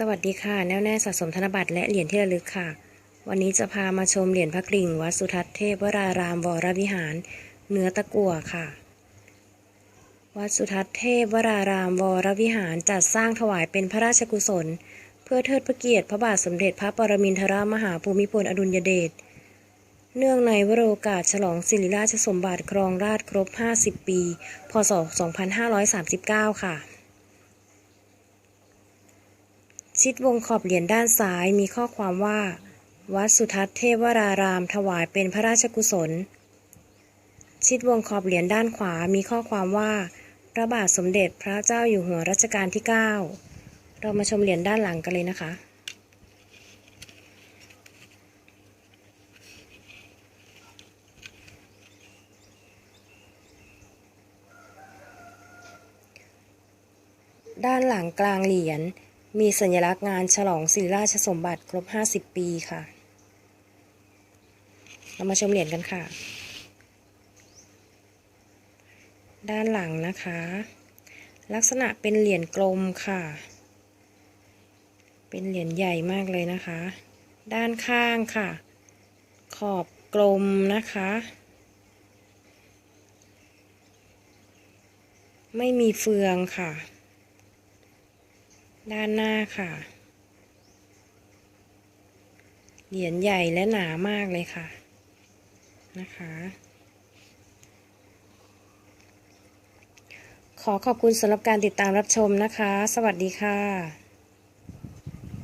สวัสดีค่ะ แน่วแน่สะสมธนบัตรและเหรียญที่ระลึกค่ะ วันนี้จะพามาชมเหรียญพระกริ่ง วัดสุทัศน์เทพวรารามวรวิหาร เนื้อตะกั่วค่ะ วัดสุทัศน์เทพวรารามวรวิหารจัดสร้างถวายเป็นพระราชกุศล เพื่อเทิดพระเกียรติพระบาทสมเด็จพระปรมินทรมหาภูมิพลอดุลยเดช เนื่องในวโรกาสฉลองศิริราชสมบัติครองราชย์ครบ 50 ปี พศ 2539 ค่ะ ชิดวงขอบเหรียญด้านซ้ายมีข้อความว่า วัดสุทัศน์เทวราราม ถวายเป็นพระราชกุศล ชิดวงขอบเหรียญด้านขวามีข้อความว่า พระบาทสมเด็จพระเจ้าอยู่หัวรัชกาลที่ 9 เรามาชมเหรียญด้านหลังกันเลยนะคะด้านหลังกลางเหรียญ มีสัญลักษณ์งานฉลองศิริราชสมบัติครบ 50 ปีค่ะ เรามาชมเหรียญกันค่ะ ด้านหลังนะคะ ลักษณะเป็นเหรียญกลมค่ะ เป็นเหรียญใหญ่มากเลยนะคะ ด้านข้างค่ะ ขอบกลมนะคะไม่มีเฟืองค่ะ ด้านหน้าค่ะ เหรียญใหญ่และหนามากเลยค่ะ นะคะ ขอขอบคุณสำหรับการติดตามรับชมนะคะ สวัสดีค่ะ